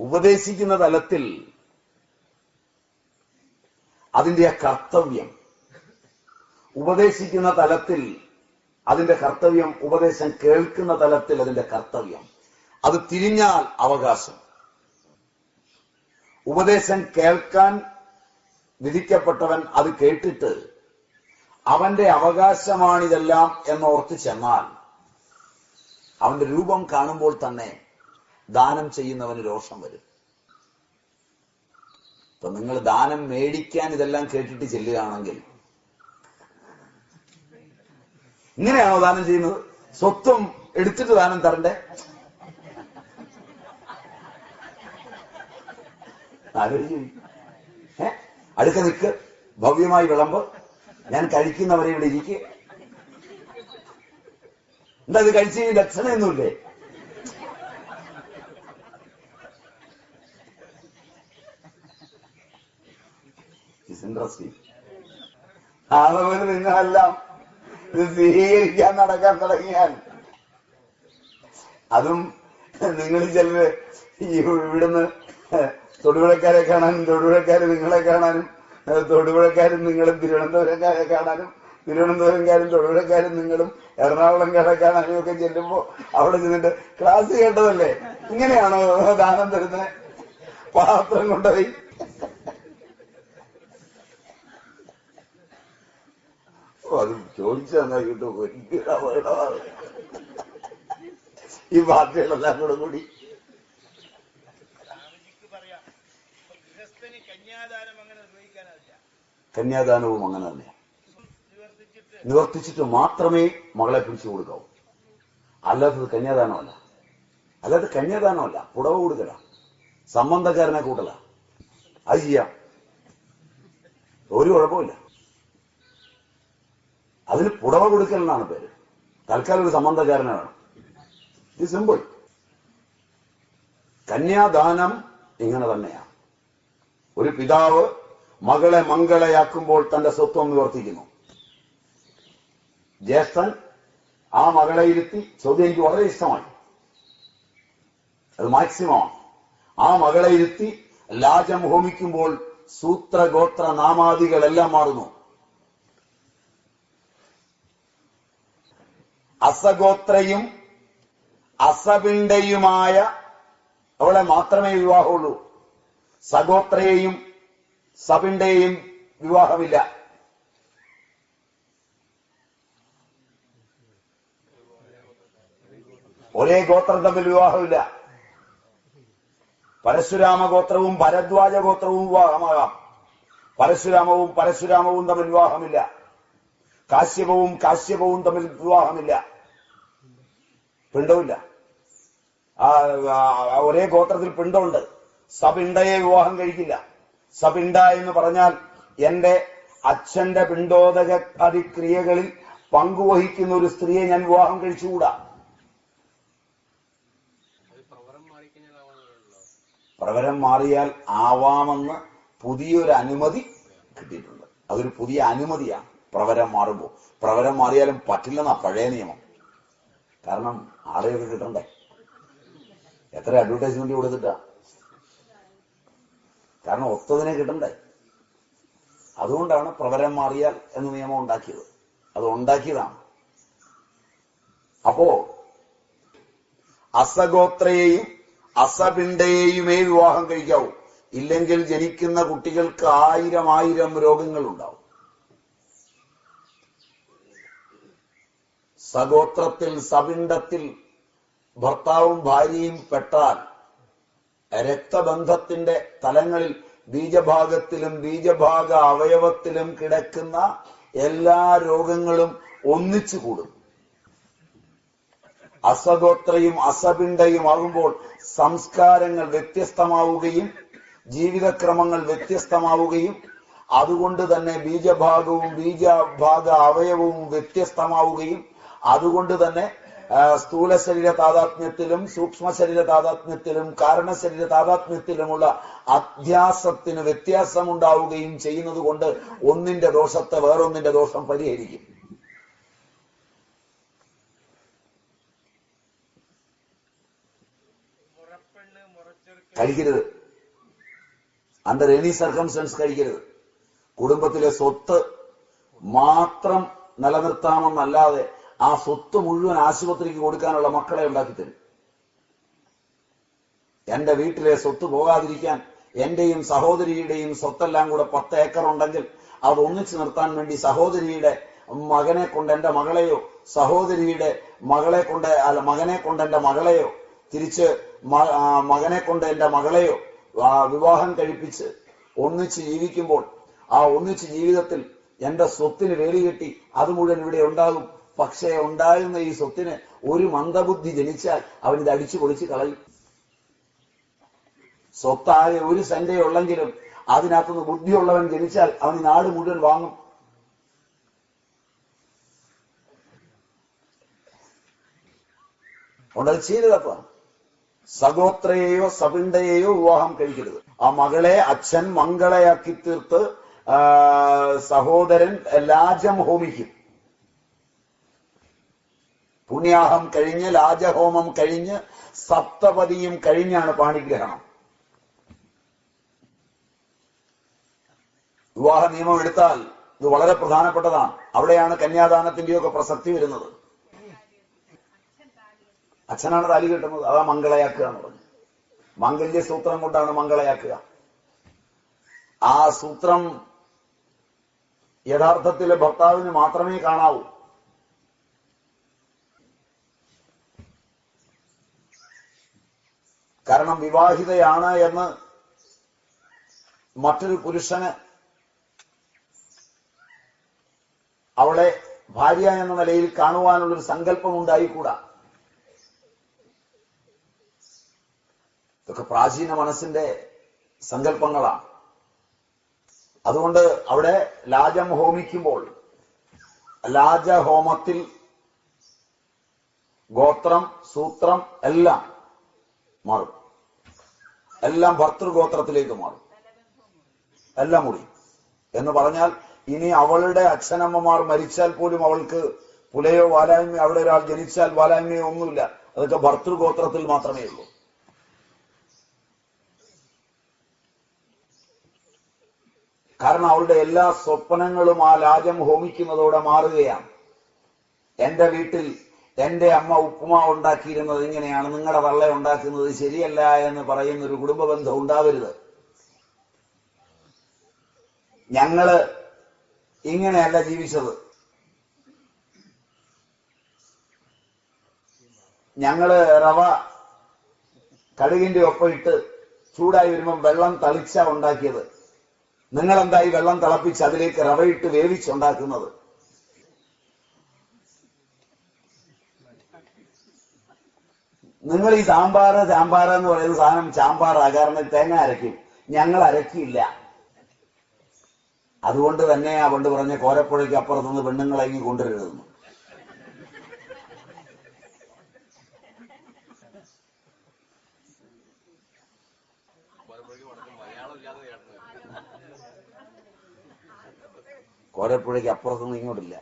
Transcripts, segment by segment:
ഉപദേശിക്കുന്ന തലത്തിൽ അതിന്റെ ആ കർത്തവ്യം. ഉപദേശിക്കുന്ന തലത്തിൽ അതിന്റെ കർത്തവ്യം ഉപദേശം കേൾക്കുന്ന തലത്തിൽ അതിന്റെ കർത്തവ്യം. അത് തിരിഞ്ഞാൽ അവകാശം. ഉപദേശം കേൾക്കാൻ വിധിക്കപ്പെട്ടവൻ അത് കേട്ടിട്ട് അവന്റെ അവകാശമാണിതെല്ലാം എന്നോർത്ത് ചെന്നാൽ അവന്റെ രൂപം കാണുമ്പോൾ തന്നെ ദാനം ചെയ്യുന്നവന് രോഷം വരും. ഇപ്പൊ നിങ്ങൾ ദാനം മേടിക്കാൻ ഇതെല്ലാം കേട്ടിട്ട് ചെല്ലുകയാണെങ്കിൽ ഇങ്ങനെയാണോ ദാനം ചെയ്യുന്നത്? സ്വത്വം എടുത്തിട്ട് ദാനം തരണ്ടേ? അടുക്ക നിൽക്ക് ഭവ്യമായി വിളമ്പ്. ഞാൻ കഴിക്കുന്നവരെ ഇവിടെ ഇരിക്കുക എന്താ ഇത് കഴിച്ചു ലക്ഷണമൊന്നുമില്ലേ ഇൻട്രസ്റ്റിംഗ് അതുപോലെ നിങ്ങളെല്ലാം ഇത് സ്വീകരിക്കാൻ നടക്കാൻ തുടങ്ങിയാൽ അതും നിങ്ങൾ ചിലര് ഇവിടുന്ന് തൊടുപുഴക്കാരെ കാണാനും തൊടുപുഴക്കാര് നിങ്ങളെ കാണാനും തൊടുപുഴക്കാരും നിങ്ങളും തിരുവനന്തപുരക്കാരെ കാണാനും തിരുവനന്തപുരംകാരും തൊടുപുഴക്കാരും നിങ്ങളും എറണാകുളംകാരെ കാണാനും ഒക്കെ ചെല്ലുമ്പോ അവിടെ ചെന്നിട്ട് ക്ലാസ് കേട്ടതല്ലേ? ഇങ്ങനെയാണോ ദാനം തരുന്നത്? പാത്രം കൊണ്ടുപോയി അത് ചോദിച്ചാ കിട്ടും ഒരിക്കലും ഈ പാർട്ടികളെല്ലാം കൂടെ കൂടി. കന്യാദാനവും അങ്ങനെ തന്നെ നിവർത്തിച്ചിട്ട് നിവർത്തിച്ചിട്ട് മാത്രമേ മകളെ പിടിച്ചു കൊടുക്കാവൂ. അല്ലാത്തത് കന്യാദാനമല്ല. അല്ലാത്ത കന്യാദാനമല്ല പുടവ കൊടുക്കല. സംബന്ധക്കാരനെ കൂട്ടല. അത് ചെയ്യാം. ഒരു കുഴപ്പമില്ല അതിന് പുടവ കൊടുക്കൽ എന്നാണ് പേര്. തൽക്കാലം ഒരു സംബന്ധക്കാരനെ വേണം ഇത് സിമ്പിൾ കന്യാദാനം ഇങ്ങനെ തന്നെയാണ് ഒരു പിതാവ് മകളെ മംഗളയാക്കുമ്പോൾ തന്റെ സ്വത്വം നിവർത്തിക്കുന്നു. ജ്യേഷ്ഠൻ ആ മകളെ ഇരുത്തി ചോദ്യം എനിക്ക് വളരെ ഇഷ്ടമായി. അത് മാക്സിമമാണ്. ആ മകളെ ഇരുത്തി ലാജം ഹോമിക്കുമ്പോൾ സൂത്രഗോത്ര നാമാദികളെല്ലാം മാറുന്നു. അസഗോത്രയും അസബിന്റെയുമായ അവളെ മാത്രമേ വിവാഹമുള്ളൂ. സഗോത്രയെയും സബിന്റെയും വിവാഹമില്ല. ഒരേ ഗോത്രം തമ്മിൽ വിവാഹമില്ല. പരശുരാമ ഗോത്രവും ഭരദ്വാജ ഗോത്രവും വിവാഹമാകാം. പരശുരാമവും പരശുരാമവും തമ്മിൽ വിവാഹമില്ല. കാശ്യപവും കാശ്യപവും തമ്മിൽ വിവാഹമില്ല. പിണ്ടമില്ല ആ, ആ, ഒരേ ഗോത്രത്തിൽ പിണ്ടമുണ്ട്. സപിണ്ടയെ വിവാഹം കഴിക്കില്ല. സപിണ്ട എന്ന് പറഞ്ഞാൽ എന്റെ അച്ഛന്റെ പിണ്ടോദക അതിക്രിയകളിൽ പങ്കുവഹിക്കുന്ന ഒരു സ്ത്രീയെ ഞാൻ വിവാഹം കഴിച്ചുകൂടാ. പ്രവരം മാറിയാൽ ആവാമെന്ന് പുതിയൊരു അനുമതി കിട്ടിയിട്ടുണ്ട്. അതൊരു പുതിയ അനുമതിയാണ്. പ്രവരം മാറുമ്പോൾ. പ്രവരം മാറിയാലും പറ്റില്ലെന്നാ പഴയ നിയമം. കാരണം ആളെയൊക്കെ കിട്ടണ്ടേ? എത്ര അഡ്വർടൈസ്മെന്റ് കൊടുത്തിട്ടാ? കാരണം ഒത്തതിനെ കിട്ടണ്ടേ? അതുകൊണ്ടാണ് പ്രവരം മാറിയാൽ എന്ന് നിയമം ഉണ്ടാക്കിയത്. അത് ഉണ്ടാക്കിയതാണ്. അപ്പോ അസഗോത്രയെയും അസപിണ്ടയെയുമേ വിവാഹം കഴിക്കാവൂ. ഇല്ലെങ്കിൽ ജനിക്കുന്ന കുട്ടികൾക്ക് ആയിരം ആയിരം രോഗങ്ങൾ ഉണ്ടാവും സഗോത്രത്തിൽ സപിണ്ടത്തിൽ ഭർത്താവും ഭാര്യയും പെട്ടാൽ രക്തബന്ധത്തിന്റെ തലങ്ങളിൽ ബീജഭാഗത്തിലും ബീജഭാഗ അവയവത്തിലും കിടക്കുന്ന എല്ലാ രോഗങ്ങളും ഒന്നിച്ചു കൂടും. അസഗോത്രയും അസപിണ്ടയും ആകുമ്പോൾ സംസ്കാരങ്ങൾ വ്യത്യസ്തമാവുകയും ജീവിതക്രമങ്ങൾ വ്യത്യസ്തമാവുകയും അതുകൊണ്ട് തന്നെ ബീജഭാഗവും ബീജഭാഗ അവയവവും വ്യത്യസ്തമാവുകയും അതുകൊണ്ട് തന്നെ സ്ഥൂല ശരീര താതാത്മ്യത്തിലും സൂക്ഷ്മ ശരീര താതാത്മ്യത്തിലും കാരണ ശരീര താതാത്മ്യത്തിലുമുള്ള അധ്യാസത്തിന് വ്യത്യാസമുണ്ടാവുകയും ചെയ്യുന്നത് കൊണ്ട് ഒന്നിന്റെ ദോഷത്തെ വേറൊന്നിന്റെ ദോഷം പരിഹരിക്കും. കഴിക്കരുത്. അണ്ടർ എനി സർക്കംസ്റ്റൻസ് കഴിക്കരുത്. കുടുംബത്തിലെ സ്വത്ത് മാത്രം നിലനിർത്താമെന്നല്ലാതെ ആ സ്വത്ത് മുഴുവൻ ആശുപത്രിക്ക് കൊടുക്കാനുള്ള മക്കളെ ഉണ്ടാക്കി തരും. എന്റെ വീട്ടിലെ സ്വത്ത് പോകാതിരിക്കാൻ എന്റെയും സഹോദരിയുടെയും സ്വത്തെല്ലാം കൂടെ പത്ത് ഏക്കർ ഉണ്ടെങ്കിൽ അത് ഒന്നിച്ചു നിർത്താൻ വേണ്ടി സഹോദരിയുടെ മകനെ കൊണ്ട് എന്റെ മകളെയോ സഹോദരിയുടെ മകളെ കൊണ്ട് അല്ല മകനെ കൊണ്ട് എന്റെ മകളെയോ തിരിച്ച് മകനെ കൊണ്ട് എന്റെ മകളെയോ വിവാഹം കഴിപ്പിച്ച് ഒന്നിച്ച് ജീവിക്കുമ്പോൾ ആ ഒന്നിച്ച് ജീവിതത്തിൽ എന്റെ സ്വത്തിന് വേലി കെട്ടി അത് മുഴുവൻ ഇവിടെ ഉണ്ടാകും. പക്ഷേ ഉണ്ടായിരുന്ന ഈ സ്വത്തിന് ഒരു മന്ദബുദ്ധി ജനിച്ചാൽ അവൻ ഇത് അടിച്ചു പൊളിച്ച് കളയും. സ്വത്തായ ഒരു സെന്റേ ഉള്ളെങ്കിലും അതിനകത്തുനിന്ന് ബുദ്ധിയുള്ളവൻ ജനിച്ചാൽ അവൻ നാട് മുഴുവൻ വാങ്ങും. അതുകൊണ്ട് ചെയ്തതപ്പ സഗോത്രയെയോ സപിണ്ടയെയോ വിവാഹം കഴിക്കരുത്. ആ മകളെ അച്ഛൻ മംഗളയാക്കി തീർത്ത് സഹോദരൻ ലാജം ഹോമിക്കും. പുണ്യാഹം കഴിഞ്ഞ് ലാജഹോമം കഴിഞ്ഞ് സപ്തപതിയും കഴിഞ്ഞാണ് പാണിഗ്രഹണം. വിവാഹ നിയമം എടുത്താൽ ഇത് വളരെ പ്രധാനപ്പെട്ടതാണ്. അവിടെയാണ് കന്യാദാനത്തിന്റെയൊക്കെ പ്രസക്തി വരുന്നത്. അച്ഛനാണ് താലി കെട്ടുന്നത്. അതാ മംഗളയാക്കുക എന്ന് പറഞ്ഞു. മംഗല്യ സൂത്രം കൊണ്ടാണ് മംഗളയാക്കുക. ആ സൂത്രം യഥാർത്ഥത്തിലെ ഭർത്താവിന് മാത്രമേ കാണാവൂ. കാരണം വിവാഹിതയാണ് എന്ന് മറ്റൊരു പുരുഷന് അവളെ ഭാര്യ എന്ന നിലയിൽ കാണുവാനുള്ളൊരു സങ്കല്പം ഉണ്ടായിക്കൂടാ ഇതൊക്കെ പ്രാചീന മനസ്സിന്റെ സങ്കല്പങ്ങളാണ് അതുകൊണ്ട് അവിടെ ലാജം ഹോമിക്കുമ്പോൾ ലാജഹോമത്തിൽ ഗോത്രം സൂത്രം എല്ലാം മാറും. എല്ലാം ഭർത്തൃഗോത്രത്തിലേക്ക് മാറും. എല്ലാം മുടി എന്ന് പറഞ്ഞാൽ ഇനി അവളുടെ അച്ഛനമ്മമാർ മരിച്ചാൽ പോലും അവൾക്ക് പുലയോ വാലായ്മയോ അവിടെ ഒരാൾ ജനിച്ചാൽ വാലായ്മയോ ഒന്നുമില്ല. അതൊക്കെ ഭർത്തൃഗോത്രത്തിൽ മാത്രമേ ഉള്ളൂ. കാരണം അവളുടെ എല്ലാ സ്വപ്നങ്ങളും ആ ലാജം ഹോമിക്കുന്നതോടെ മാറുകയാണ്. എന്റെ വീട്ടിൽ എന്റെ അമ്മ ഉപ്പുമാവ് ഉണ്ടാക്കിയിരുന്നത് ഇങ്ങനെയാണ് നിങ്ങളുടെ വള്ള ഉണ്ടാക്കുന്നത് ശരിയല്ല എന്ന് പറയുന്ന ഒരു കുടുംബ ബന്ധം ഉണ്ടാവരുത്. ഞങ്ങൾ ഇങ്ങനെയല്ല ജീവിച്ചത്. ഞങ്ങൾ റവ കടുകിന്റെ ഒപ്പം ഇട്ട് ചൂടായി വരുമ്പം വെള്ളം തളിച്ച ഉണ്ടാക്കിയത്. നിങ്ങളെന്തായി വെള്ളം തിളപ്പിച്ച് അതിലേക്ക് റവയിട്ട് വേവിച്ചുണ്ടാക്കുന്നത്? നിങ്ങൾ ഈ സാമ്പാർ ചാമ്പാറ് എന്ന് പറയുന്ന സാധനം ചാമ്പാർ കാരണം തേങ്ങ അരയ്ക്കും ഞങ്ങൾ അരക്കില്ല. അതുകൊണ്ട് തന്നെ ആ പണ്ട് പറഞ്ഞ കോരപ്പുഴയ്ക്ക് അപ്പുറത്തുനിന്ന് പെണ്ണുങ്ങളെ ഇങ്ങ് കോരപ്പുഴയ്ക്ക് അപ്പുറത്തുനിന്ന് ഇങ്ങോട്ടില്ല.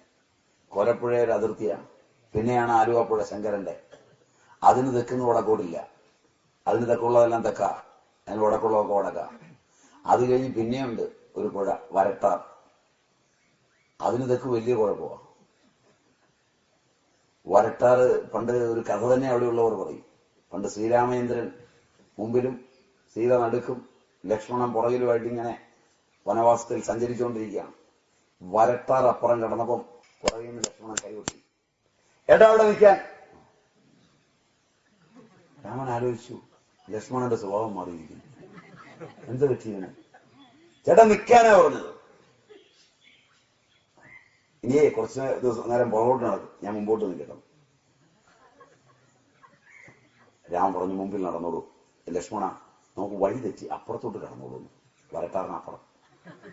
കോരപ്പുഴയുടെ അതിർത്തിയാണ്. പിന്നെയാണ് ആലുവാപ്പുഴ ശങ്കരന്റെ. അതിന് തെക്കുന്ന വടക്കോട്ടില്ല അതിന് തെക്കുള്ളതെല്ലാം തെക്ക. അതിന് വടക്കുള്ളതൊക്കെ വടക്ക അത് കഴിഞ്ഞ് പിന്നെയുണ്ട് ഒരു പുഴ വരട്ടാർ. അതിന് തെക്ക് വലിയ കുഴപ്പമാണ് വരട്ടാറ് പണ്ട് ഒരു കഥ തന്നെ അവിടെയുള്ളവർ പറയും. പണ്ട് ശ്രീരാമചന്ദ്രൻ മുമ്പിലും സീത നടുക്കും ലക്ഷ്മണൻ പുറകിലുമായിട്ട് ഇങ്ങനെ വനവാസത്തിൽ സഞ്ചരിച്ചുകൊണ്ടിരിക്കുകയാണ്. വരട്ടാർ അപ്പുറം കിടന്നപ്പം പുറകിൽ നിന്ന് ലക്ഷ്മണൻ കൈകൊട്ടി ഏട്ടാ അവിടെ നിൽക്കാൻ. രാമൻ ആലോചിച്ചു ലക്ഷ്മണന്റെ സ്വഭാവം മാറിയിരിക്കുന്നു. എന്ത് പറ്റിയാണ് ചേട്ടൻ നിൽക്കാനാ പറഞ്ഞത്. ഇനിയേ കുറച്ച് ദിവസം നേരം പുറകോട്ട് നടക്കും ഞാൻ മുമ്പോട്ട് നിൽക്കട്ടെ. രാമൻ പറഞ്ഞു മുമ്പിൽ നടന്നോളൂ. ലക്ഷ്മണ നമുക്ക് വഴി തെറ്റി അപ്പുറത്തോട്ട് കടന്നോളൂ. വരട്ടാറിനപ്പുറം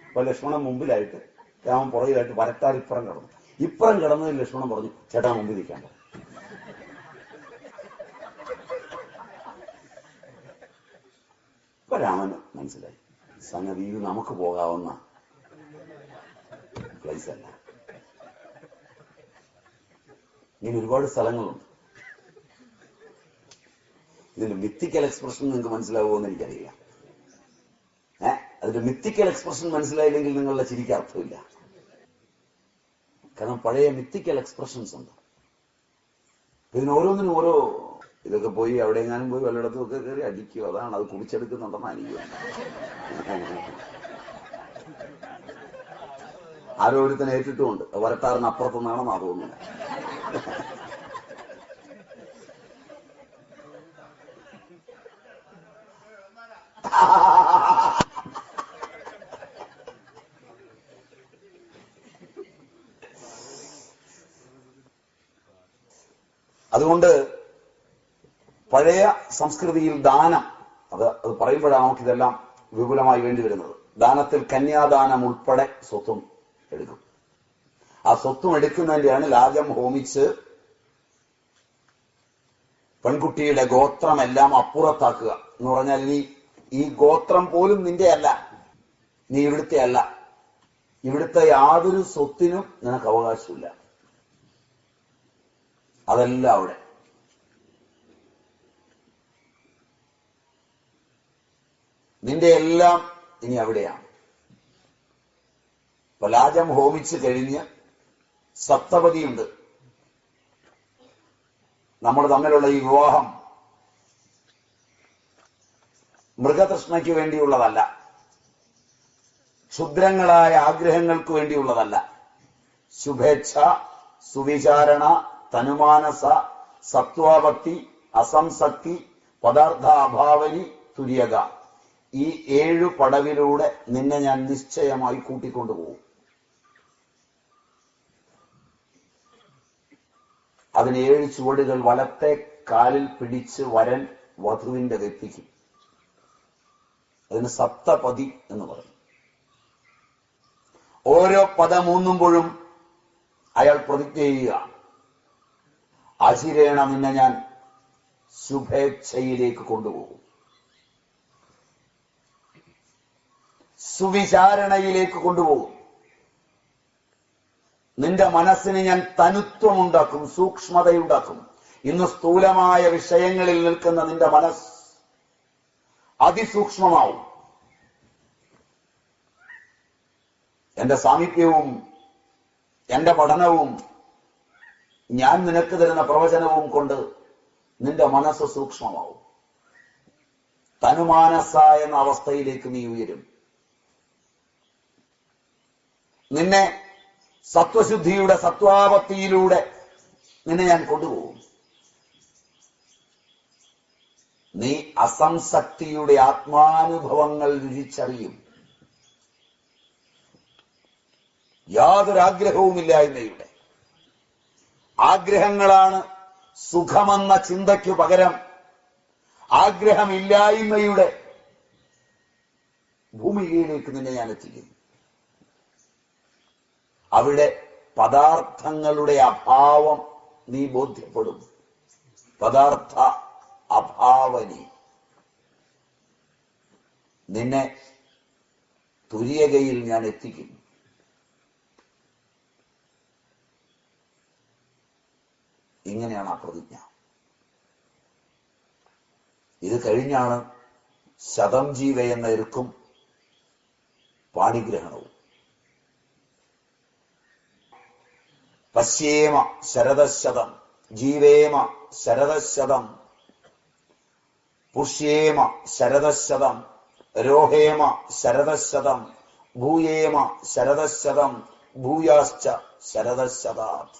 അപ്പൊ ലക്ഷ്മണൻ മുമ്പിലായിട്ട് രാമൻ പുറകിലായിട്ട് വരട്ടാർ ഇപ്പുറം കടന്നു. ഇപ്പുറം കടന്നതിൽ ലക്ഷ്മണൻ പറഞ്ഞു ചേട്ടാ മുമ്പിൽ നിൽക്കാൻ പറഞ്ഞു ഇപ്പൊ രാമന് മനസ്സിലായി. സംഗതി ഇത് നമുക്ക് പോകാവുന്ന പ്ലേസ് അല്ല. ഇങ്ങനെ ഒരുപാട് സ്ഥലങ്ങളുണ്ട്. ഇതിന്റെ മിത്തിക്കൽ എക്സ്പ്രഷൻ നിങ്ങൾക്ക് മനസ്സിലാവുമോ എന്ന് എനിക്കറിയില്ല. ഏ? അതിന്റെ മിത്തിക്കൽ എക്സ്പ്രഷൻ മനസ്സിലായില്ലെങ്കിൽ നിങ്ങളുടെ ചിരിക്ക് അർത്ഥമില്ല. കാരണം പഴയ മിത്തിക്കൽ എക്സ്പ്രഷൻസ് ഉണ്ട്. ഇതിന് ഓരോന്നിനും ഓരോ ഇതൊക്കെ പോയി അവിടെ എങ്ങാനും പോയി വല്ലയിടത്തും ഒക്കെ കയറി അടിക്കും. അതാണ് അത് കുടിച്ചെടുക്കുന്നുണ്ടെന്ന് എനിക്ക് ആരോ ഒരുത്തനെ ഏറ്റിട്ടുമുണ്ട്. വരട്ടാറിന് അപ്പുറത്തുനിന്നാണെന്നാ തോന്നുന്നത്. അതുകൊണ്ട് സംസ്കൃതിയിൽ ദാനം. അത് അത് പറയുമ്പോഴാണ് നമുക്കിതെല്ലാം വിപുലമായി വേണ്ടി വരുന്നത്. ദാനത്തിൽ കന്യാദാനം ഉൾപ്പെടെ സ്വത്തും എടുക്കും. ആ സ്വത്തും എടുക്കുന്നതിന്റെയാണ് ലാജം ഹോമിച്ച് പെൺകുട്ടിയുടെ ഗോത്രമെല്ലാം അപ്പുറത്താക്കുക. എന്ന് പറഞ്ഞാൽ നീ ഈ ഗോത്രം പോലും നിന്റെ അല്ല. നീ ഇവിടുത്തെ അല്ല. ഇവിടുത്തെ യാതൊരു സ്വത്തിനും നിനക്ക് അവകാശമില്ല. അതെല്ലാം അവിടെ. നിന്റെ എല്ലാം ഇനി അവിടെയാണ്. പലാജം ഹോമിച്ച് കഴിഞ്ഞ് സപ്തപതിയുണ്ട്. നമ്മൾ തമ്മിലുള്ള ഈ വിവാഹം മൃഗതൃഷ്ണയ്ക്ക് വേണ്ടിയുള്ളതല്ല. ക്ഷുദ്രങ്ങളായ ആഗ്രഹങ്ങൾക്ക് വേണ്ടിയുള്ളതല്ല. ശുഭേച്ഛ സുവിചാരണ തനുമാനസ സത്വാഭക്തി അസംസക്തി പദാർത്ഥ അഭാവനി തുര്യക ഈ ഏഴു പടവിലൂടെ നിന്നെ ഞാൻ നിശ്ചയമായി കൂട്ടിക്കൊണ്ടുപോകും അതിന് ഏഴ് ചുവടുകൾ വലത്തെ കാലിൽ പിടിച്ച് വരൻ വധുവിന്റെ വ്യക്തിക്കും അതിന് സപ്തപതി എന്ന് പറയും. ഓരോ പദമൂന്നുമ്പോഴും അയാൾ പ്രതിജ്ഞ ചെയ്യുക. അചിരേണ നിന്നെ ഞാൻ ശുഭേച്ഛയിലേക്ക് കൊണ്ടുപോകും. സുവിചാരണയിലേക്ക് കൊണ്ടുപോകും. നിന്റെ മനസ്സിന് ഞാൻ തനുത്വമുണ്ടാക്കും സൂക്ഷ്മതയുണ്ടാക്കും. ഇന്ന് സ്ഥൂലമായ വിഷയങ്ങളിൽ നിൽക്കുന്ന നിന്റെ മനസ്സ് അതിസൂക്ഷ്മമാവും. എന്റെ സാമീപ്യവും എന്റെ പഠനവും ഞാൻ നിനക്ക് തരുന്ന പ്രവചനവും കൊണ്ട് നിന്റെ മനസ്സ് സൂക്ഷ്മമാവും. തനുമാനസ എന്ന അവസ്ഥയിലേക്ക് നീ ഉയരും. നിന്നെ സത്വശുദ്ധിയുടെ സത്വാപത്തിയിലൂടെ നിന്നെ ഞാൻ കൊണ്ടുപോകും. നീ അസംസക്തിയുടെ ആത്മാനുഭവങ്ങൾ രുചിച്ചറിയും യാതൊരാഗ്രഹവുമില്ല എന്നയുടെ ആഗ്രഹങ്ങളാണ് സുഖമെന്ന ചിന്തയ്ക്കു പകരം ആഗ്രഹമില്ലായ്മയുടെ ഭൂമികയിലേക്ക് നിന്നെ ഞാൻ എത്തിക്കും. അവിടെ പദാർത്ഥങ്ങളുടെ അഭാവം നീ ബോധ്യപ്പെടും. പദാർത്ഥ അഭാവനി. നിന്നെ തുര്യകയിൽ ഞാൻ എത്തിക്കും. ഇങ്ങനെയാണ് ആ പ്രതിജ്ഞ. ഇത് കഴിഞ്ഞാണ് ശതം ജീവ എന്ന ഇറുക്കും പാണിഗ്രഹണവും. പശ്യേമ ശരദശതം ജീവേമ ശരദശതം പുഷ്യേമ ശരദശതം രോഹേമ ശരദശതം ഭൂയേമ ശരദശതം ഭൂയാശ്ച ശരദശതാത്.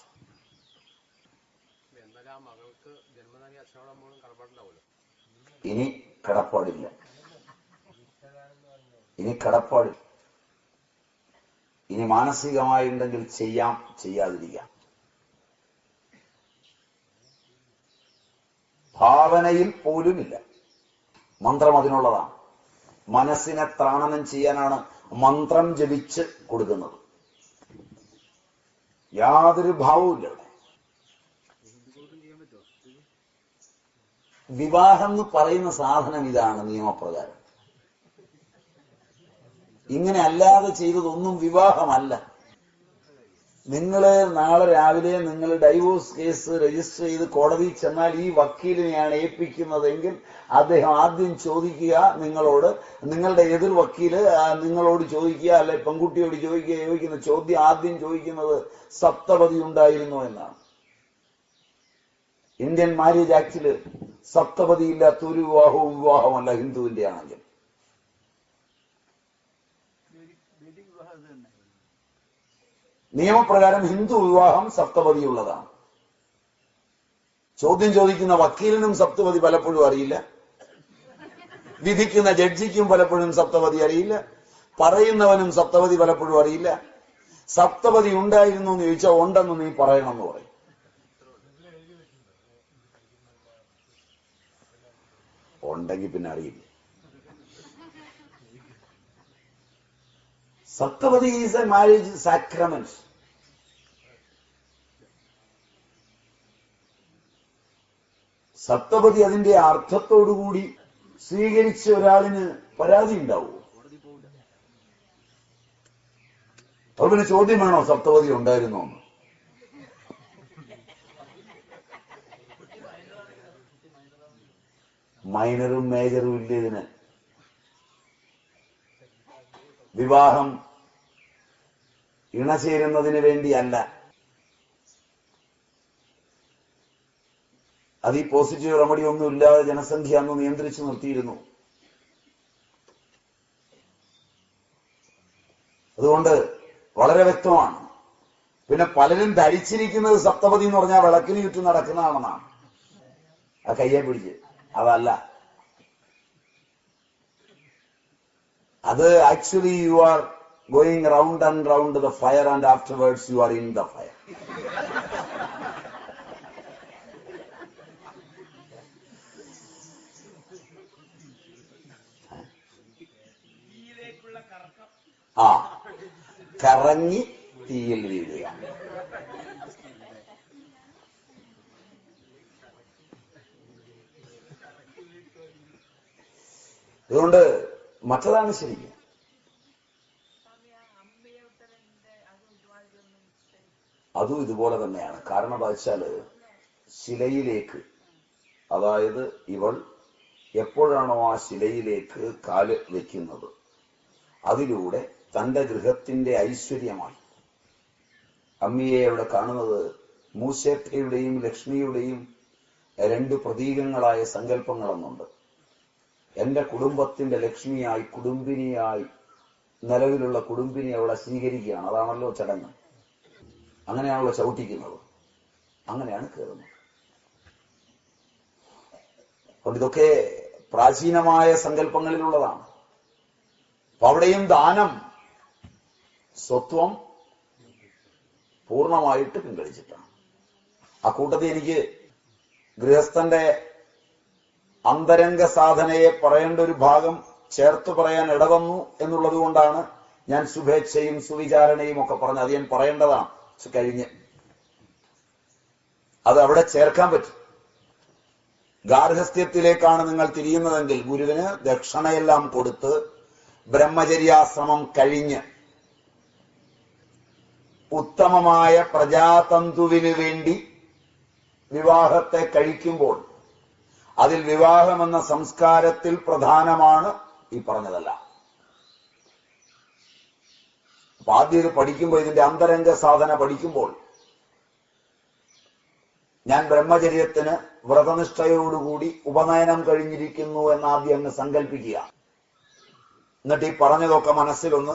ഇനി കടപ്പാടില്ല. ഇനി കടപ്പാടില്ല. ഇനി മാനസികമായുണ്ടെങ്കിൽ ചെയ്യാം ചെയ്യാതിരിക്കാം. ഭാവനയിൽ പോലുമില്ല. മന്ത്രം അതിനുള്ളതാണ്. മനസ്സിനെ ത്രാണനം ചെയ്യാനാണ് മന്ത്രം ജപിച്ച് കൊടുക്കുന്നത്. യാതൊരു ഭാവവുമില്ല വിവാഹം എന്ന് പറയുന്ന സാധനം ഇതാണ് നിയമപ്രകാരം. ഇങ്ങനെ അല്ലാതെ ചെയ്തതൊന്നും വിവാഹമല്ല. നിങ്ങൾ നാളെ രാവിലെ നിങ്ങൾ ഡൈവോഴ്സ് കേസ് രജിസ്റ്റർ ചെയ്ത് കോടതിയിൽ ചെന്നാൽ ഈ വക്കീലിനെയാണ് ഏൽപ്പിക്കുന്നതെങ്കിൽ അദ്ദേഹം ആദ്യം ചോദിക്കുക നിങ്ങളോട് നിങ്ങളുടെ എതിർ വക്കീൽ നിങ്ങളോട് ചോദിക്കുക അല്ലെ പെൺകുട്ടിയോട് ചോദിക്കുക ചോദിക്കുന്ന ചോദ്യം ആദ്യം ചോദിക്കുന്നത് സപ്തപതി ഉണ്ടായിരുന്നു എന്നാണ്. ഇന്ത്യൻ മാര്യേജ് ആക്ടിൽ സപ്തപതി ഇല്ലാത്ത ഒരു വിവാഹവും വിവാഹമല്ല ഹിന്ദുവിന്റെ ആണെങ്കിൽ. നിയമപ്രകാരം ഹിന്ദു വിവാഹം സപ്തപതിയുള്ളതാണ്. ചോദ്യം ചോദിക്കുന്ന വക്കീലിനും സപ്തപതി പലപ്പോഴും അറിയില്ല. വിധിക്കുന്ന ജഡ്ജിക്കും പലപ്പോഴും സപ്തപതി അറിയില്ല. പറയുന്നവനും സപ്തപതി പലപ്പോഴും അറിയില്ല. സപ്തപതി ഉണ്ടായിരുന്നു എന്ന് ചോദിച്ചാൽ ഉണ്ടെന്ന് നീ പറയണം എന്ന് പറയും. ഉണ്ടെങ്കിൽ പിന്നെ അറിയില്ല. Saptapadi is a marriage sacrament Saptapadi അതിന്റെ അർത്ഥത്തോടുകൂടി സ്വീകരിച്ച ഒരാളിന് പരാതി ഉണ്ടാവുമോ? പിന്നെ ചോദ്യം വേണോ സപ്തപതി ഉണ്ടായിരുന്നോ മൈനറും മേജറും ഇല്ല ഇതിന്? വിവാഹം ഇണചേരുന്നതിന് വേണ്ടിയല്ല. അത് ഈ പോസിറ്റീവ് റെമഡി ഒന്നും ഇല്ലാതെ ജനസംഖ്യ അന്ന് നിയന്ത്രിച്ചു നിർത്തിയിരുന്നു. അതുകൊണ്ട് വളരെ വ്യക്തമാണ്. പിന്നെ പലരും ധരിച്ചിരിക്കുന്നത് സപ്തപതി എന്ന് പറഞ്ഞാൽ വിളക്കിന് ചുറ്റും നടക്കുന്നതാണെന്നാണ്. ആ കയ്യെ പിടിച്ച്. അതല്ല. അത് actually you are going round and round the fire and afterwards you are in the fire കറങ്ങി തീയിൽ വീഴുക. അതുകൊണ്ട് മറ്റതാണ് ശരിക്കും. അതും ഇതുപോലെ തന്നെയാണ്. കാരണം വെച്ചാൽ ശിലയിലേക്ക് അതായത് ഇവൾ എപ്പോഴാണോ ആ ശിലയിലേക്ക് കാൽ വെക്കുന്നത് അതിലൂടെ തന്റെ ഗൃഹത്തിന്റെ ഐശ്വര്യമായി. അമ്മിയെ അവിടെ കാണുന്നത് മൂശേട്ടയുടെയും ലക്ഷ്മിയുടെയും രണ്ട് പ്രതീകങ്ങളായ സങ്കല്പങ്ങളൊന്നുണ്ട്. എന്റെ കുടുംബത്തിന്റെ ലക്ഷ്മിയായി കുടുംബിനിയായി നിലവിലുള്ള കുടുംബിനി അവളെ സ്വീകരിക്കുകയാണ്. അതാണല്ലോ ചടങ്ങ്. അങ്ങനെയാണല്ലോ ചവിട്ടിക്കുന്നത്. അങ്ങനെയാണ് കയറുന്നത്. അതുകൊണ്ട് ഇതൊക്കെ പ്രാചീനമായ സങ്കല്പങ്ങളിലുള്ളതാണ്. അപ്പൊ അവിടെയും ദാനം സ്വത്വം പൂർണമായിട്ട് പിൻവലിച്ചിട്ടാണ്. ആ കൂട്ടത്തിൽ എനിക്ക് ഗൃഹസ്ഥന്റെ അന്തരംഗ സാധനയെ പറയേണ്ട ഒരു ഭാഗം ചേർത്ത് പറയാൻ ഇടവന്നു എന്നുള്ളത് കൊണ്ടാണ് ഞാൻ ശുഭേച്ഛയും സുവിചാരണയും ഒക്കെ പറഞ്ഞത് അത് ഞാൻ പറയേണ്ടതാണ്. കഴിഞ്ഞ് അത് അവിടെ ചേർക്കാൻ പറ്റും. ഗാർഹസ്ഥ്യത്തിലേക്കാണ് നിങ്ങൾ തിരിയുന്നതെങ്കിൽ ഗുരുവിന് ദക്ഷിണയെല്ലാം കൊടുത്ത് ബ്രഹ്മചര്യാശ്രമം കഴിഞ്ഞ് ഉത്തമമായ പ്രജാതന്തുവിന് വേണ്ടി വിവാഹത്തെ കഴിക്കുമ്പോൾ അതിൽ വിവാഹമെന്ന സംസ്കാരത്തിൽ പ്രധാനമാണ് ഈ പറഞ്ഞതല്ല. ആദ്യം ഇത് പഠിക്കുമ്പോൾ ഇതിന്റെ അന്തരംഗ സാധന പഠിക്കുമ്പോൾ ഞാൻ ബ്രഹ്മചര്യത്തിന് വ്രതനിഷ്ഠയോടുകൂടി ഉപനയനം കഴിഞ്ഞിരിക്കുന്നു എന്ന് ആദ്യം അങ്ങ് സങ്കല്പിക്കുക എന്നിട്ട് ഈ പറഞ്ഞതൊക്കെ മനസ്സിലൊന്ന്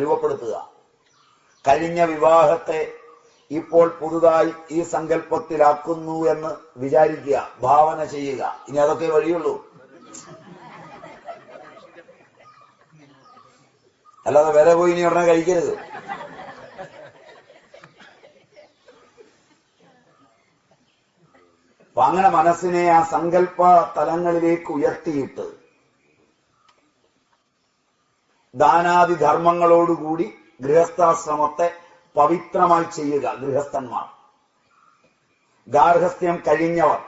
രൂപപ്പെടുത്തുക. കഴിഞ്ഞ വിവാഹത്തെ ഇപ്പോൾ പുതുതായി ഈ സങ്കല്പത്തിലാക്കുന്നു എന്ന് വിചാരിക്കുക ഭാവന ചെയ്യുക. ഇനി അതൊക്കെ വഴിയുള്ളൂ. അല്ലാതെ വില പോയി ഇനി ഉടനെ കഴിക്കരുത്. അപ്പൊ അങ്ങനെ മനസ്സിനെ ആ സങ്കല്പ തലങ്ങളിലേക്ക് ഉയർത്തിയിട്ട് ദാനാദി ധർമ്മങ്ങളോടുകൂടി ഗൃഹസ്ഥാശ്രമത്തെ പവിത്രമായി ചെയ്യുക ഗൃഹസ്ഥന്മാർ. ഗാർഹസ്ഥ്യം കഴിഞ്ഞവർ.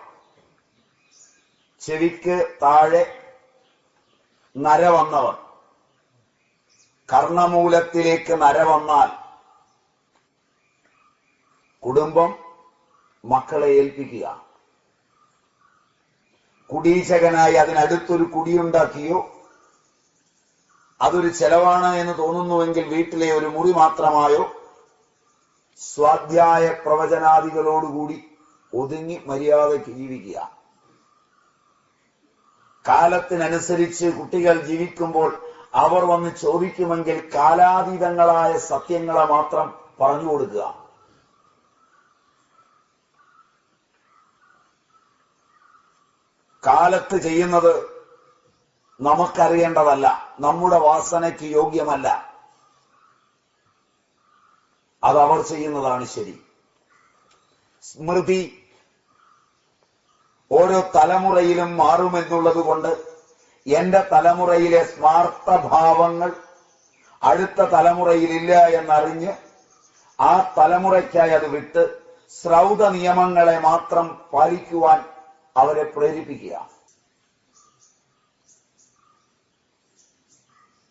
ചെവിക്ക് താഴെ നര വന്നവർ. കർണമൂലത്തിലേക്ക് നര വന്നാൽ കുടുംബം മക്കളെ ഏൽപ്പിക്കുക. കുടീശകനായി അതിനടുത്തൊരു കുടിയുണ്ടാക്കിയോ? അതൊരു ചെലവാണ് എന്ന് തോന്നുന്നുവെങ്കിൽ വീട്ടിലെ ഒരു മുറി മാത്രമായോ? സ്വാധ്യായ പ്രവചനാദികളോടുകൂടി ഒതുങ്ങി മര്യാദയ്ക്ക് ജീവിക്കുക. കാലത്തിനനുസരിച്ച് കുട്ടികൾ ജീവിക്കുമ്പോൾ അവർ വന്ന് ചോദിക്കുമെങ്കിൽ കാലാതീതങ്ങളായ സത്യങ്ങളെ മാത്രം പറഞ്ഞു കൊടുക്കുക. കാലത്ത് ചെയ്യുന്നത് നമുക്കറിയേണ്ടതല്ല. നമ്മുടെ വാസനയ്ക്ക് യോഗ്യമല്ല. അത് അവർ ചെയ്യുന്നതാണ് ശരി. സ്മൃതി ഓരോ തലമുറയിലും മാറുമെന്നുള്ളത് കൊണ്ട് എന്റെ തലമുറയിലെ സ്മാർത്ഥ ഭാവങ്ങൾ അടുത്ത തലമുറയിലില്ല എന്നറിഞ്ഞ് ആ തലമുറയ്ക്കായി അത് വിട്ട് ശ്രൗത നിയമങ്ങളെ മാത്രം പാലിക്കുവാൻ അവരെ പ്രേരിപ്പിക്കുക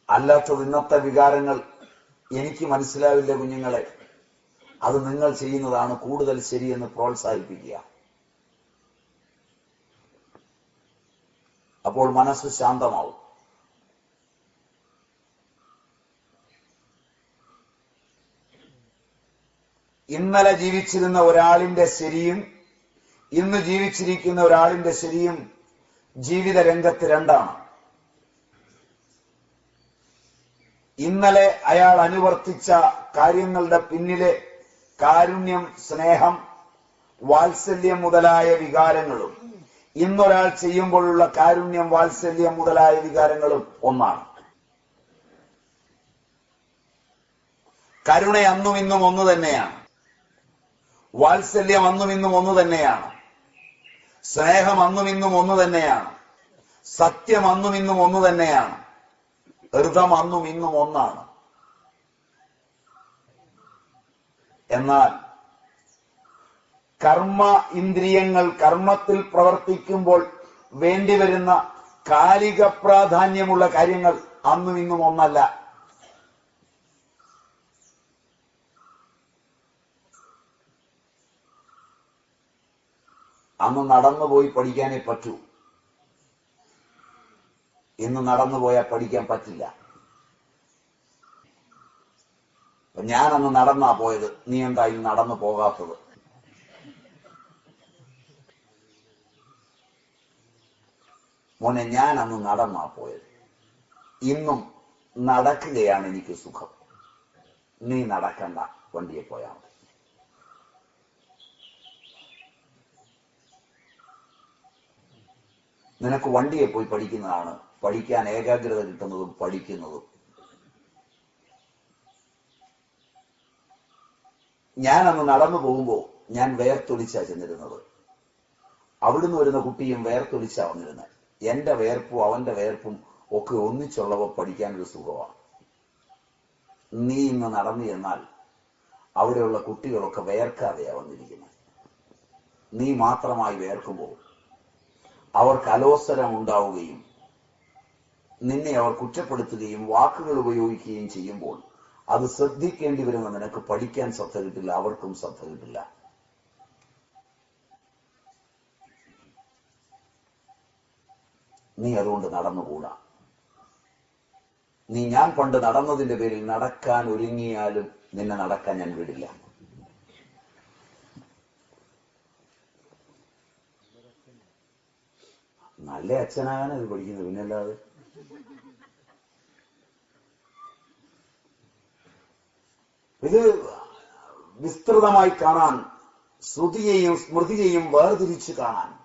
അല്ലാത്തത് ഇന്നത്തെ വികാരങ്ങൾ എനിക്ക് മനസ്സിലാവില്ല കുഞ്ഞുങ്ങളെ. അത് നിങ്ങൾ ചെയ്യുന്നതാണ് കൂടുതൽ ശരിയെന്ന് പ്രോത്സാഹിപ്പിക്കുക. അപ്പോൾ മനസ്സ് ശാന്തമാവും. ഇന്നലെ ജീവിച്ചിരുന്ന ഒരാളിന്റെ ശരിയും ഇന്ന് ജീവിച്ചിരിക്കുന്ന ഒരാളിന്റെ ശരിയും ജീവിത രംഗത്ത് രണ്ടാണ്. ഇന്നലെ അയാൾ അനുവർത്തിച്ച കാര്യങ്ങളുടെ പിന്നിലെ കാരുണ്യം സ്നേഹം വാത്സല്യം മുതലായ വികാരങ്ങളും ഇന്നൊരാൾ ചെയ്യുമ്പോഴുള്ള കാരുണ്യം വാത്സല്യം മുതലായ വികാരങ്ങളും ഒന്നാണ്. കരുണ അന്നും ഇന്നും ഒന്ന് തന്നെയാണ്. വാത്സല്യം അന്നും ഇന്നും ഒന്ന് തന്നെയാണ്. സ്നേഹം അന്നും ഇന്നും ഒന്ന് തന്നെയാണ്. സത്യം അന്നും ഇന്നും ഒന്ന് തന്നെയാണ്. ഹൃദം അന്നും ഇന്നും ഒന്നാണ്. എന്നാൽ കർമ്മ ഇന്ദ്രിയങ്ങൾ കർമ്മത്തിൽ പ്രവർത്തിക്കുമ്പോൾ വേണ്ടിവരുന്ന കാലിക പ്രാധാന്യമുള്ള കാര്യങ്ങൾ അന്നും ഇന്നും ഒന്നല്ല. അന്ന് നടന്നുപോയി പഠിക്കാനേ പറ്റൂ. ഇന്ന് നടന്നു പോയാൽ പഠിക്കാൻ പറ്റില്ല. ഞാനന്ന് നടന്നാ പോയത്. നീ എന്താ ഇന്ന് നടന്നു പോകാത്തത്? മോനെ ഞാൻ അന്ന് നടന്നാ പോയത്. ഇന്നും നടക്കുകയാണ് എനിക്ക് സുഖം. നീ നടക്കണ്ട. വണ്ടിയെ പോയാൽ മതി. നിനക്ക് വണ്ടിയെ പോയി പഠിക്കുന്നതാണ് പഠിക്കാൻ ഏകാഗ്രത കിട്ടുന്നതും പഠിക്കുന്നതും. ഞാൻ അന്ന് നടന്നു പോകുമ്പോൾ ഞാൻ വേർത്തൊലിച്ചാ ചെന്നിരുന്നത്. അവിടുന്ന് വരുന്ന കുട്ടിയും വേർത്തൊലിച്ചാ വന്നിരുന്നത്. എന്റെ വേർപ്പും അവന്റെ വേർപ്പും ഒക്കെ ഒന്നിച്ചുള്ളവ പഠിക്കാൻ ഒരു സുഖമാണ് നീ ഇന്ന് നടന്നു എന്നാൽ അവിടെയുള്ള കുട്ടികളൊക്കെ വേർക്കാതെയാ വന്നിരിക്കുന്നത്. നീ മാത്രമായി വേർക്കുമ്പോൾ അവർക്ക് അലോസരം ഉണ്ടാവുകയും നിന്നെ അവർ കുറ്റപ്പെടുത്തുകയും വാക്കുകൾ ഉപയോഗിക്കുകയും ചെയ്യുമ്പോൾ അത് ശ്രദ്ധിക്കേണ്ടി വരുന്ന നിനക്ക് പഠിക്കാൻ ശ്രദ്ധ കിട്ടില്ല അവർക്കും ശ്രദ്ധ കിട്ടില്ല നീ അതുകൊണ്ട് നടന്നുകൂടാ. നീ ഞാൻ പണ്ട് നടന്നതിന്റെ പേരിൽ നടക്കാൻ ഒരുങ്ങിയാലും നിന്നെ നടക്കാൻ ഞാൻ വിടില്ല. നല്ല അച്ഛനാകാനത് പഠിക്കുന്നത് പിന്നല്ലാതെ. ഇത് വിസ്തൃതമായി കാണാൻ ശ്രുതിയെയും സ്മൃതിയെയും വേർതിരിച്ച് കാണാൻ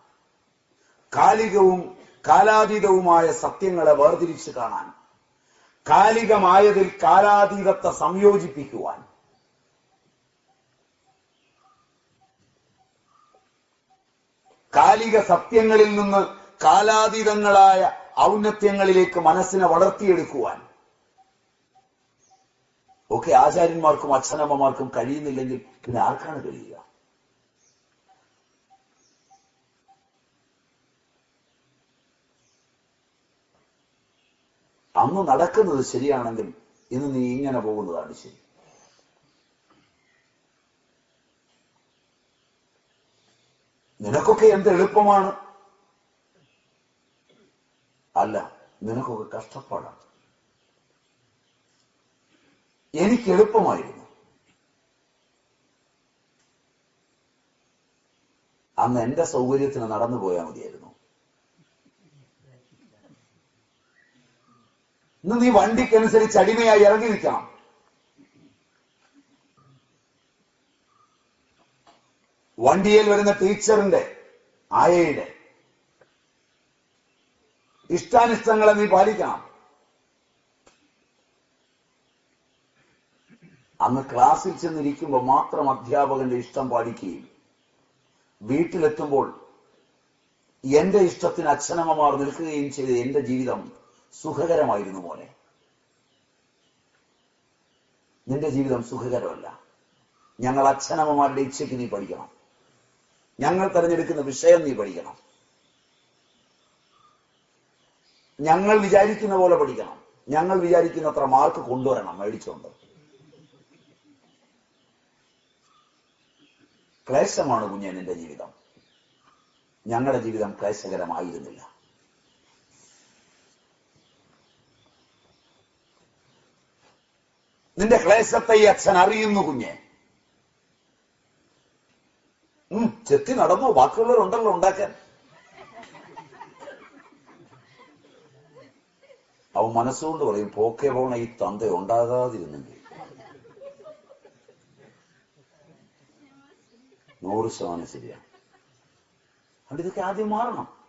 കാലികവും കാലാതീതവുമായ സത്യങ്ങളെ വേർതിരിച്ച് കാണാൻ കാലികമായതിൽ കാലാതീതത്തെ സംയോജിപ്പിക്കുവാൻ. കാലിക സത്യങ്ങളിൽ നിന്ന് കാലാതീതങ്ങളായ ഔന്നത്യങ്ങളിലേക്ക് മനസ്സിനെ വളർത്തിയെടുക്കുവാൻ. ഒക്കെ ആചാര്യന്മാർക്കും അച്ഛനമ്മമാർക്കും കഴിയുന്നില്ലെങ്കിൽ പിന്നെ ആർക്കാണ് കഴിയുക? അന്ന് നടക്കുന്നത് ശരിയാണെങ്കിൽ ഇന്ന് നീ ഇങ്ങനെ പോകുന്നതാണ് ശരി. നിനക്കൊക്കെ എന്ത് എളുപ്പമാണ്? അല്ല നിനക്കൊക്കെ കഷ്ടപ്പാടാണ്. എനിക്ക് എളുപ്പമായിരുന്നു. അന്ന് എന്റെ സൗകര്യത്തിന് നടന്നു പോയാൽ മതിയായിരുന്നു. ഇന്ന് നീ വണ്ടിക്കനുസരിച്ച് അടിമയായി ഇറങ്ങി നിൽക്കണം വണ്ടിയിൽ വരുന്ന ടീച്ചറിന്റെ ആയയുടെ ഇഷ്ടാനിഷ്ടങ്ങളെ നീ പാലിക്കണം. അന്ന് ക്ലാസ്സിൽ ചെന്നിരിക്കുമ്പോൾ മാത്രം അധ്യാപകന്റെ ഇഷ്ടം പാലിക്കുകയും വീട്ടിലെത്തുമ്പോൾ എന്റെ ഇഷ്ടത്തിന് അച്ഛനമ്മമാർ നിൽക്കുകയും ചെയ്ത് എന്റെ ജീവിതം സുഖകരമായിരുന്നു മോനെ. നിന്റെ ജീവിതം സുഖകരമല്ല. ഞങ്ങൾ അച്ഛനമ്മമാരുടെ ഇച്ഛയ്ക്ക് നീ പഠിക്കണം. ഞങ്ങൾ തിരഞ്ഞെടുക്കുന്ന വിഷയം നീ പഠിക്കണം. ഞങ്ങൾ വിചാരിക്കുന്ന പോലെ പഠിക്കണം. ഞങ്ങൾ വിചാരിക്കുന്നത്ര മാർക്ക് കൊണ്ടുവരണം മേടിച്ചുകൊണ്ട് ക്ലേശമാണ് കുഞ്ഞനിന്റെ ജീവിതം. ഞങ്ങളുടെ ജീവിതം ക്ലേശകരമായിരുന്നില്ല. നിന്റെ ക്ലേശത്തെ ഈ അച്ഛൻ അറിയുന്നു കുഞ്ഞെ. ചെത്തി നടന്നു ബാക്കിയുള്ളവരുണ്ടല്ലോ ഉണ്ടാക്കാൻ. അവൻ മനസ്സുകൊണ്ട് പറയും പോക്കെ പോണ ഈ തന്ത ഉണ്ടാകാതിരുന്നെങ്കിൽ. നൂറ് ശതമാനം ശരിയാണ്. അതുകൊണ്ട് ഇതൊക്കെ ആദ്യം മാറണം.